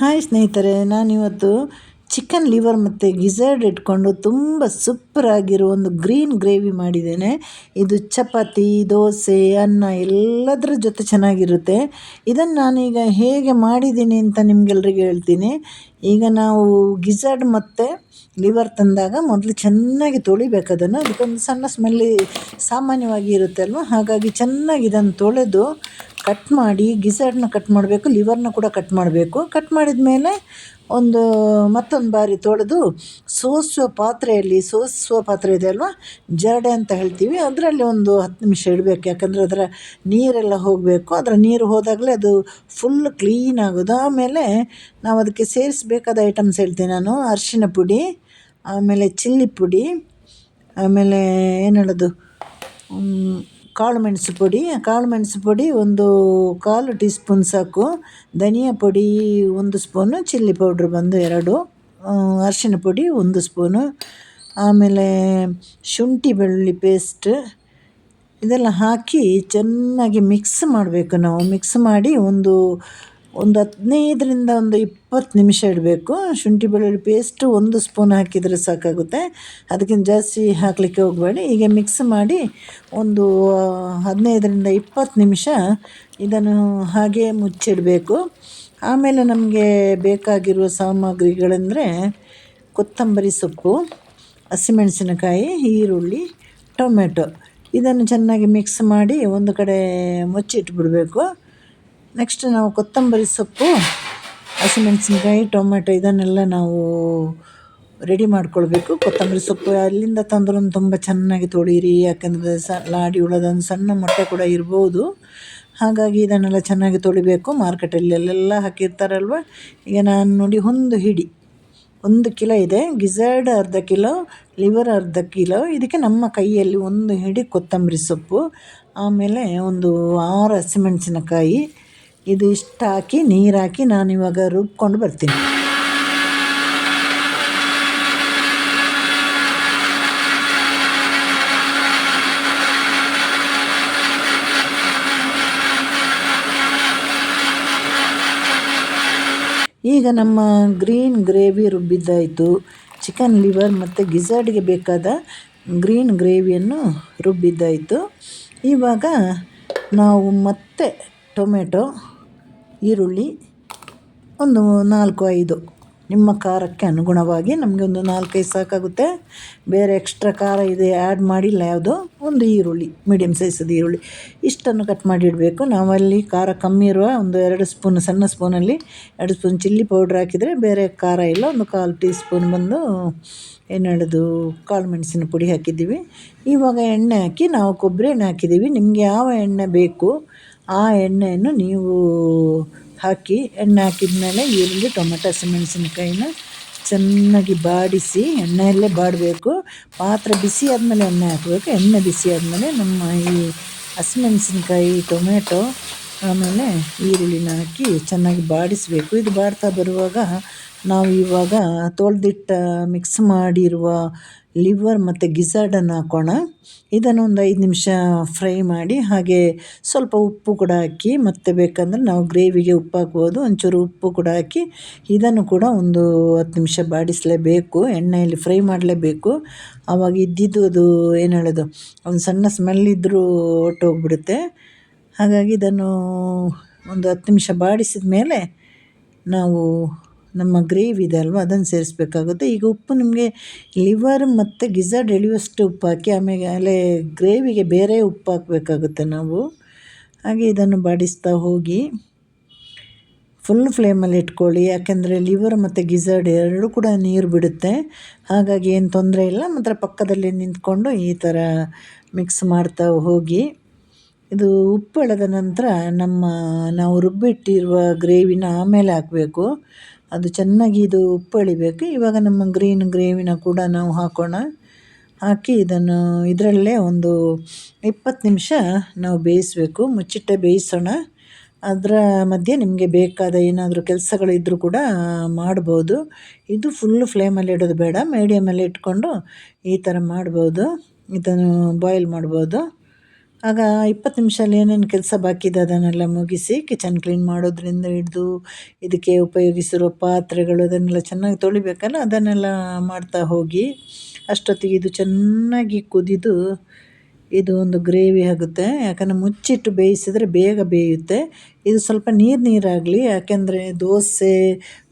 Hi ಸ್ನೇಹಿತರೆ ನಾನಿವತ್ತು chicken liver ಮತ್ತು ಗಿಝರ್ಡ್ ಇಟ್ಕೊಂಡು ತುಂಬ ಸೂಪರಾಗಿರೋ ಒಂದು ಗ್ರೀನ್ ಗ್ರೇವಿ ಮಾಡಿದ್ದೇನೆ. ಇದು ಚಪಾತಿ, ದೋಸೆ, ಅನ್ನ ಎಲ್ಲದರ ಜೊತೆ ಚೆನ್ನಾಗಿರುತ್ತೆ. ಇದನ್ನು ನಾನೀಗ ಹೇಗೆ ಮಾಡಿದ್ದೀನಿ ಅಂತ ನಿಮಗೆಲ್ರಿಗೆ ಹೇಳ್ತೀನಿ. ಈಗ ನಾವು ಗಿಝರ್ಡ್ ಮತ್ತು ಲಿವರ್ ತಂದಾಗ ಮೊದಲು ಚೆನ್ನಾಗಿ ತೊಳಿಬೇಕು ಅದನ್ನು. ಅದಕ್ಕೊಂದು ಸಣ್ಣ ಸ್ಮೆಲ್ಲಿ ಸಾಮಾನ್ಯವಾಗಿ ಇರುತ್ತೆ ಅಲ್ವ ಹಾಗಾಗಿ ಚೆನ್ನಾಗಿ ಇದನ್ನು ತೊಳೆದು ಕಟ್ ಮಾಡಿ ಗಿಸರ್ನ ಕಟ್ ಮಾಡಬೇಕು ಲಿವರ್ನ ಕೂಡ ಕಟ್ ಮಾಡಬೇಕು. ಕಟ್ ಮಾಡಿದ ಮೇಲೆ ಒಂದು, ಮತ್ತೊಂದು ಬಾರಿ ತೊಳೆದು ಸೋಸುವ ಪಾತ್ರೆಯಲ್ಲಿ, ಸೋಸುವ ಪಾತ್ರೆ ಇದೆ ಅಲ್ವಾ? ಜರಡೆ ಅಂತ ಹೇಳ್ತೀವಿ. ಅದರಲ್ಲಿ ಒಂದು ಹತ್ತು ನಿಮಿಷ ಇಡಬೇಕು. ಯಾಕಂದರೆ ಅದರ ನೀರೆಲ್ಲ ಹೋಗಬೇಕು. ಅದರ ನೀರು ಹೋದಾಗಲೇ ಅದು ಫುಲ್ ಕ್ಲೀನ್ ಆಗೋದು. ಆಮೇಲೆ ನಾವು ಅದಕ್ಕೆ ಸೇರಿಸಬೇಕಾದ ಐಟಮ್ಸ್ ಹೇಳ್ತೀನಿ ನಾನು. ಅರಿಶಿನ ಪುಡಿ, ಆಮೇಲೆ ಚಿಲ್ಲಿ ಪುಡಿ, ಆಮೇಲೆ ಏನು ಹೇಳೋದು? ಕಾಳು ಮೆಣಸು ಪುಡಿ, ಕಾಳು ಮೆಣಸು ಪುಡಿ ಒಂದು ಕಾಲು ಟೀ ಸ್ಪೂನ್ ಸಾಕು. ಧನಿಯಾ ಪುಡಿ ಒಂದು ಸ್ಪೂನು, ಚಿಲ್ಲಿ ಪೌಡ್ರ್ ಬಂದು ಎರಡು ಅರಿಶಿನ ಪುಡಿ ಒಂದು ಸ್ಪೂನು, ಆಮೇಲೆ ಶುಂಠಿ ಬೆಳ್ಳುಳ್ಳಿ ಪೇಸ್ಟ್ ಇದೆಲ್ಲ ಹಾಕಿ ಚೆನ್ನಾಗಿ ಮಿಕ್ಸ್ ಮಾಡಬೇಕು ನಾವು. ಮಿಕ್ಸ್ ಮಾಡಿ ಒಂದು ಒಂದು ಹದಿನೈದರಿಂದ ಒಂದು ಇಪ್ಪತ್ತು ನಿಮಿಷ ಇಡಬೇಕು. ಶುಂಠಿ ಬೆಳ್ಳುಳ್ಳಿ ಪೇಸ್ಟು ಒಂದು ಸ್ಪೂನ್ ಹಾಕಿದರೆ ಸಾಕಾಗುತ್ತೆ. ಅದಕ್ಕಿಂತ ಜಾಸ್ತಿ ಹಾಕಲಿಕ್ಕೆ ಹೋಗಬೇಡಿ. ಹೀಗೆ ಮಿಕ್ಸ್ ಮಾಡಿ ಒಂದು ಹದಿನೈದರಿಂದ ಇಪ್ಪತ್ತು ನಿಮಿಷ ಇದನ್ನು ಹಾಗೆ ಮುಚ್ಚಿಡಬೇಕು. ಆಮೇಲೆ ನಮಗೆ ಬೇಕಾಗಿರುವ ಸಾಮಗ್ರಿಗಳೆಂದರೆ ಕೊತ್ತಂಬರಿ ಸೊಪ್ಪು, ಹಸಿಮೆಣಸಿನಕಾಯಿ, ಈರುಳ್ಳಿ, ಟೊಮೆಟೊ. ಇದನ್ನು ಚೆನ್ನಾಗಿ ಮಿಕ್ಸ್ ಮಾಡಿ ಒಂದು ಕಡೆ ಮುಚ್ಚಿಟ್ಬಿಡಬೇಕು. ನೆಕ್ಸ್ಟ್ ನಾವು ಕೊತ್ತಂಬರಿ ಸೊಪ್ಪು, ಹಸಿಮೆಣಸಿನ್ಕಾಯಿ ಟೊಮೆಟೊ ಇದನ್ನೆಲ್ಲ ನಾವು ರೆಡಿ ಮಾಡ್ಕೊಳ್ಬೇಕು. ಕೊತ್ತಂಬರಿ ಸೊಪ್ಪು ಅಲ್ಲಿಂದ ತಂದ್ರೂ ತುಂಬ ಚೆನ್ನಾಗಿ ತೊಳೀರಿ, ಯಾಕಂದರೆ ಸ ಲಾಡಿ ಉಳದೊಂದು ಸಣ್ಣ ಮೊಟ್ಟೆ ಕೂಡ ಇರ್ಬೋದು. ಹಾಗಾಗಿ ಇದನ್ನೆಲ್ಲ ಚೆನ್ನಾಗಿ ತೊಳಿಬೇಕು. ಮಾರ್ಕೆಟಲ್ಲಿ ಅಲ್ಲೆಲ್ಲ ಹಾಕಿರ್ತಾರಲ್ವ? ಈಗ ನಾನು ನೋಡಿ ಒಂದು ಹಿಡಿ, ಒಂದು ಕಿಲೋ ಇದೆ. ಗಿಝರ್ಡ್ ಅರ್ಧ ಕಿಲೋ ಲಿವರ್ ಅರ್ಧ ಕಿಲೋ. ಇದಕ್ಕೆ ನಮ್ಮ ಕೈಯಲ್ಲಿ ಒಂದು ಹಿಡಿ ಕೊತ್ತಂಬರಿ ಸೊಪ್ಪು, ಆಮೇಲೆ ಒಂದು ಆರು ಹಸಿಮೆಣಸಿನಕಾಯಿ. ಇದು ಇಷ್ಟು ಹಾಕಿ, ನೀರು ಹಾಕಿ ನಾನು ಇವಾಗ ರುಬ್ಕೊಂಡು ಬರ್ತೀನಿ. ಈಗ ನಮ್ಮ ಗ್ರೀನ್ ಗ್ರೇವಿ ರುಬ್ಬಿದ್ದಾಯಿತು. ಚಿಕನ್ ಲಿವರ್ ಮತ್ತು ಗಿಝರ್ಡ್ಗೆ ಬೇಕಾದ ಗ್ರೀನ್ ಗ್ರೇವಿಯನ್ನು ರುಬ್ಬಿದ್ದಾಯಿತು. ಇವಾಗ ನಾವು ಮತ್ತೆ ಟೊಮೆಟೊ ಈರುಳ್ಳಿ ಒಂದು ನಾಲ್ಕು ಐದು. ನಿಮ್ಮ ಖಾರಕ್ಕೆ ಅನುಗುಣವಾಗಿ ನಮಗೆ ಒಂದು ನಾಲ್ಕೈದು ಸಾಕಾಗುತ್ತೆ. ಬೇರೆ ಎಕ್ಸ್ಟ್ರಾ ಖಾರ ಇದೆ ಆ್ಯಡ್ ಮಾಡಿಲ್ಲ ಯಾವುದು? ಒಂದು ಈರುಳ್ಳಿ ಮೀಡಿಯಮ್ ಸೈಜದ ಈರುಳ್ಳಿ. ಇಷ್ಟನ್ನು ಕಟ್ ಮಾಡಿ ಇಡಬೇಕು ನಾವಲ್ಲಿ ಖಾರ ಕಮ್ಮಿ ಇರುವ ಒಂದು ಎರಡು ಸ್ಪೂನ್ ಸಣ್ಣ ಸ್ಪೂನಲ್ಲಿ ಎರಡು ಸ್ಪೂನ್ ಚಿಲ್ಲಿ ಪೌಡ್ರ್ ಹಾಕಿದರೆ ಬೇರೆ ಖಾರ ಇಲ್ಲ. ಒಂದು ಕಾಲು ಟೀ ಸ್ಪೂನ್ ಬಂದು ಏನು ಹೇಳೋದು? ಕಾಳು ಮೆಣಸಿನ ಪುಡಿ ಹಾಕಿದ್ದೀವಿ. ಇವಾಗ ಎಣ್ಣೆ ಹಾಕಿ ನಾವು ಕೊಬ್ಬರಿ ಎಣ್ಣೆ ಹಾಕಿದ್ದೀವಿ. ನಿಮಗೆ ಯಾವ ಎಣ್ಣೆ ಬೇಕು? ಆ ಎಣ್ಣೆಯನ್ನು ನೀವು ಹಾಕಿ, ಎಣ್ಣೆ ಹಾಕಿದ ಮೇಲೆ ಈರುಳ್ಳಿ, ಟೊಮೆಟೊ, ಹಸಿಮೆಣಸಿನ್ಕಾಯಿನ ಚೆನ್ನಾಗಿ ಬಾಡಿಸಿ, ಎಣ್ಣೆಯಲ್ಲೇ ಬಾಡಬೇಕು. ಪಾತ್ರೆ ಬಿಸಿ ಆದಮೇಲೆ ಎಣ್ಣೆ ಹಾಕಬೇಕು. ಎಣ್ಣೆ ಬಿಸಿ ಆದಮೇಲೆ ನಮ್ಮ ಈ ಹಸಿಮೆಣಸಿನ್ಕಾಯಿ, ಟೊಮೆಟೊ, ಆಮೇಲೆ ಈರುಳ್ಳಿನ ಹಾಕಿ ಚೆನ್ನಾಗಿ ಬಾಡಿಸಬೇಕು. ಇದು ಬಾಡ್ತಾ ಬರುವಾಗ ನಾವು ಇವಾಗ ತೊಳೆದಿಟ್ಟ, ಮಿಕ್ಸ್ ಮಾಡಿರುವ ಲಿವರ್ ಮತ್ತು ಗಿಝಾರ್ಡನ್ನು ಹಾಕೋಣ. ಇದನ್ನು ಒಂದು ಐದು ನಿಮಿಷ ಫ್ರೈ ಮಾಡಿ, ಹಾಗೆ ಸ್ವಲ್ಪ ಉಪ್ಪು ಕೂಡ ಹಾಕಿ, ಮತ್ತು ಬೇಕಂದರೆ ನಾವು ಗ್ರೇವಿಗೆ ಉಪ್ಪು ಹಾಕ್ಬೋದು. ಒಂಚೂರು ಉಪ್ಪು ಕೂಡ ಹಾಕಿ, ಇದನ್ನು ಕೂಡ ಒಂದು ಹತ್ತು ನಿಮಿಷ ಬಾಡಿಸಲೇಬೇಕು. ಎಣ್ಣೆಯಲ್ಲಿ ಫ್ರೈ ಮಾಡಲೇಬೇಕು. ಆವಾಗ ಇದ್ದಿದ್ದು ಅದು, ಏನು ಹೇಳೋದು, ಒಂದು ಸಣ್ಣ ಸ್ಮೆಲ್ ಇದ್ದರೂ ಹೊರ್ಟೋಗ್ಬಿಡುತ್ತೆ. ಹಾಗಾಗಿ ಇದನ್ನು ಒಂದು ಹತ್ತು ನಿಮಿಷ ಬಾಡಿಸಿದ ಮೇಲೆ ನಾವು ನಮ್ಮ ಗ್ರೇವಿ ಇದೆ ಅಲ್ವಾ? ಅದನ್ನು ಸೇರಿಸ್ಬೇಕಾಗುತ್ತೆ. ಈಗ ಉಪ್ಪು ನಿಮಗೆ ಲಿವರ್ ಮತ್ತು ಗಿಝರ್ಡ್ ಎಳೆಯುವಷ್ಟು ಉಪ್ಪು ಹಾಕಿ, ಆಮೇಲೆ ಗ್ರೇವಿಗೆ ಬೇರೆ ಉಪ್ಪು ಹಾಕಬೇಕಾಗುತ್ತೆ ನಾವು. ಹಾಗೆ ಇದನ್ನು ಬಾಡಿಸ್ತಾ ಹೋಗಿ ಫುಲ್ ಫ್ಲೇಮಲ್ಲಿ ಇಟ್ಕೊಳ್ಳಿ. ಯಾಕೆಂದರೆ ಲಿವರ್ ಮತ್ತು ಗಿಝರ್ಡ್ ಎರಡೂ ಕೂಡ ನೀರು ಬಿಡುತ್ತೆ. ಹಾಗಾಗಿ ಏನು ತೊಂದರೆ ಇಲ್ಲ. ಮಾತ್ರ ಪಕ್ಕದಲ್ಲಿ ನಿಂತ್ಕೊಂಡು ಈ ಥರ ಮಿಕ್ಸ್ ಮಾಡ್ತಾ ಹೋಗಿ. ಇದು ಉಪ್ಪು ಎಳೆದ ನಂತರ ನಮ್ಮ, ನಾವು ರುಬ್ಬಿಟ್ಟಿರುವ ಗ್ರೇವಿನ ಆಮೇಲೆ ಹಾಕಬೇಕು. ಅದು ಚೆನ್ನಾಗಿ ಇದು ಉಪ್ಪು ಎಳಿಬೇಕು ಇವಾಗ ನಮ್ಮ ಗ್ರೀನ್ ಗ್ರೇವಿನ ಕೂಡ ನಾವು ಹಾಕೋಣ. ಹಾಕಿ ಇದನ್ನು ಇದರಲ್ಲೇ ಒಂದು ಇಪ್ಪತ್ತು ನಿಮಿಷ ನಾವು ಬೇಯಿಸಬೇಕು. ಮುಚ್ಚಿಟ್ಟೆ ಬೇಯಿಸೋಣ. ಅದರ ಮಧ್ಯೆ ನಿಮಗೆ ಬೇಕಾದ ಏನಾದರೂ ಕೆಲಸಗಳಿದ್ದರೂ ಕೂಡ ಮಾಡ್ಬೋದು. ಇದು ಫುಲ್ಲು ಫ್ಲೇಮಲ್ಲಿ ಇಡೋದು ಬೇಡ. ಮೀಡಿಯಮಲ್ಲಿ ಇಟ್ಕೊಂಡು ಈ ಥರ ಮಾಡ್ಬೋದು. ಇದನ್ನು ಬಾಯ್ಲ್ ಮಾಡ್ಬೋದು. ಆಗ ಇಪ್ಪತ್ತು ನಿಮಿಷದಲ್ಲಿ ಏನೇನು ಕೆಲಸ ಬಾಕಿ ಅದನ್ನೆಲ್ಲ ಮುಗಿಸಿ ಕಿಚನ್ ಕ್ಲೀನ್ ಮಾಡೋದ್ರಿಂದ ಹಿಡಿದು ಇದಕ್ಕೆ ಉಪಯೋಗಿಸಿರೋ ಪಾತ್ರೆಗಳು ಅದನ್ನೆಲ್ಲ ಚೆನ್ನಾಗಿ ತೊಳಿಬೇಕಲ್ಲ, ಅದನ್ನೆಲ್ಲ ಮಾಡ್ತಾ ಹೋಗಿ ಅಷ್ಟೊತ್ತಿಗೆ ಇದು ಚೆನ್ನಾಗಿ ಕುದಿದು ಇದು ಒಂದು ಗ್ರೇವಿ ಆಗುತ್ತೆ. ಯಾಕಂದರೆ ಮುಚ್ಚಿಟ್ಟು ಬೇಯಿಸಿದರೆ ಬೇಗ ಬೇಯುತ್ತೆ. ಇದು ಸ್ವಲ್ಪ ನೀರು ನೀರಾಗಲಿ, ಯಾಕೆಂದರೆ ದೋಸೆ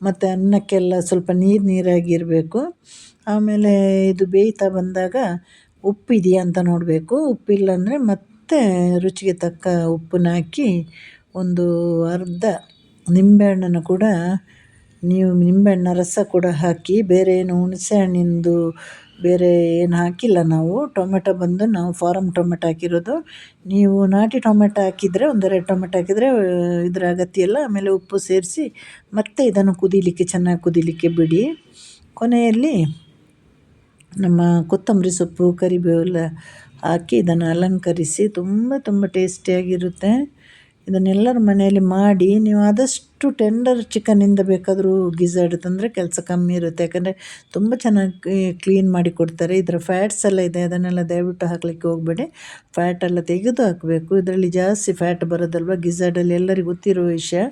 ಮತ್ತು ಅನ್ನಕ್ಕೆಲ್ಲ ಸ್ವಲ್ಪ ನೀರು ನೀರಾಗಿರಬೇಕು ಆಮೇಲೆ ಇದು ಬೇಯ್ತಾ ಬಂದಾಗ ಉಪ್ಪಿದೆಯಾ ಅಂತ ನೋಡಬೇಕು. ಉಪ್ಪಿಲ್ಲ ಅಂದರೆ ಮತ್ತೆ ರುಚಿಗೆ ತಕ್ಕ ಉಪ್ಪನ್ನ ಹಾಕಿ ಒಂದು ಅರ್ಧ ನಿಂಬೆಹಣ್ಣನ್ನು ಕೂಡ ನೀವು ನಿಂಬೆಹಣ್ಣ ರಸ ಕೂಡ ಹಾಕಿ ಬೇರೆ ಏನು ಹುಣಸೆ ಹಣ್ಣಿಂದು ಬೇರೆ ಏನು ಹಾಕಿಲ್ಲ ನಾವು. ಟೊಮೆಟೊ ಬಂದು ನಾವು ಫಾರಮ್ ಟೊಮೆಟೊ ಹಾಕಿರೋದು. ನೀವು ನಾಟಿ ಟೊಮೆಟೊ ಹಾಕಿದರೆ ಒಂದೆರಡು ಟೊಮೆಟೊ ಹಾಕಿದರೆ ಇದರ ಅಗತ್ಯ ಇಲ್ಲ ಆಮೇಲೆ ಉಪ್ಪು ಸೇರಿಸಿ ಮತ್ತೆ ಇದನ್ನು ಕುದೀಲಿಕ್ಕೆ, ಚೆನ್ನಾಗಿ ಕುದೀಲಿಕ್ಕೆ ಬಿಡಿ. ಕೊನೆಯಲ್ಲಿ ನಮ್ಮ ಕೊತ್ತಂಬರಿ ಸೊಪ್ಪು ಕರಿಬೇವೆಲ್ಲ ಹಾಕಿ ಇದನ್ನು ಅಲಂಕರಿಸಿ ತುಂಬ ತುಂಬ ಟೇಸ್ಟಿಯಾಗಿರುತ್ತೆ. ಇದನ್ನೆಲ್ಲರ ಮನೆಯಲ್ಲಿ ಮಾಡಿ ನೀವು ಆದಷ್ಟು ಟೆಂಡರ್ ಚಿಕನಿಂದ ಬೇಕಾದರೂ ಗಿಝರ್ಡ್ ತಂದರೆ ಕೆಲಸ ಕಮ್ಮಿ ಇರುತ್ತೆ. ಯಾಕಂದರೆ ತುಂಬ ಚೆನ್ನಾಗಿ ಕ್ಲೀನ್ ಮಾಡಿ ಕೊಡ್ತಾರೆ. ಇದರ ಫ್ಯಾಟ್ಸ್ ಎಲ್ಲ ಇದೆ. ಅದನ್ನೆಲ್ಲ ದಯವಿಟ್ಟು ಹಾಕಲಿಕ್ಕೆ ಹೋಗಬೇಡಿ. ಫ್ಯಾಟ್ ಎಲ್ಲ ತೆಗೆದು ಹಾಕಬೇಕು. ಇದರಲ್ಲಿ ಜಾಸ್ತಿ ಫ್ಯಾಟ್ ಬರೋದಲ್ವ? ಗಿಝರ್ಡಲ್ಲಿ ಎಲ್ಲರಿಗೂ ಗೊತ್ತಿರೋ ವಿಷಯ.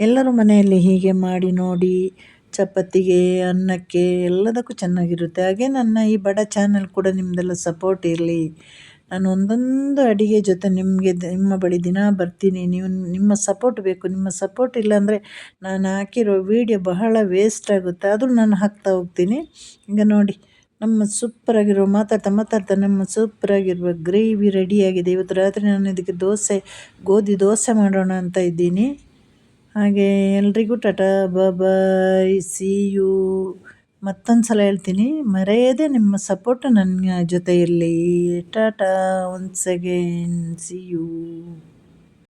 ಎಲ್ಲರೂ ಮನೆಯಲ್ಲಿ ಹೀಗೆ ಮಾಡಿ ನೋಡಿ ಚಪಾತಿಗೆ, ಅನ್ನಕ್ಕೆ ಎಲ್ಲದಕ್ಕೂ ಚೆನ್ನಾಗಿರುತ್ತೆ. ಹಾಗೆ ನನ್ನ ಈ ಬಡ ಚಾನಲ್ ಕೂಡ ನಿಮ್ಮದೆಲ್ಲ ಸಪೋರ್ಟ್ ಇರಲಿ. ನಾನು ಒಂದೊಂದು ಅಡುಗೆ ಜೊತೆ ನಿಮಗೆ ನಿಮ್ಮ ಬಳಿ ದಿನ ಬರ್ತೀನಿ. ನೀವು ನಿಮ್ಮ ಸಪೋರ್ಟ್ ಬೇಕು. ನಿಮ್ಮ ಸಪೋರ್ಟ್ ಇಲ್ಲಾಂದರೆ ನಾನು ಹಾಕಿರೋ ವೀಡಿಯೋ ಬಹಳ ವೇಸ್ಟ್ ಆಗುತ್ತೆ. ಆದರೂ ನಾನು ಹಾಕ್ತಾ ಹೋಗ್ತೀನಿ. ಈಗ ನೋಡಿ, ನಮ್ಮ ಸೂಪರಾಗಿರೋ ಮಾತಾಡ್ತಾ ಮಾತಾಡ್ತಾ ನಮ್ಮ ಸೂಪರಾಗಿರುವ ಗ್ರೇವಿ ರೆಡಿಯಾಗಿದೆ ಇವತ್ತು ರಾತ್ರಿ ನಾನು ಇದಕ್ಕೆ ದೋಸೆ, ಗೋಧಿ ದೋಸೆ ಮಾಡೋಣ ಅಂತ ಇದ್ದೀನಿ. ಹಾಗೆ ಎಲ್ರಿಗೂ ಟಾಟಾ ಬಾಯ್ ಸಿ, ಯು ಮತ್ತೊಂದು ಸಲ ಹೇಳ್ತೀನಿ. ಮರೆಯದೆ ನಿಮ್ಮ ಸಪೋರ್ಟ್ ನನ್ನ ಜೊತೆಯಲ್ಲಿ. Tata once again see you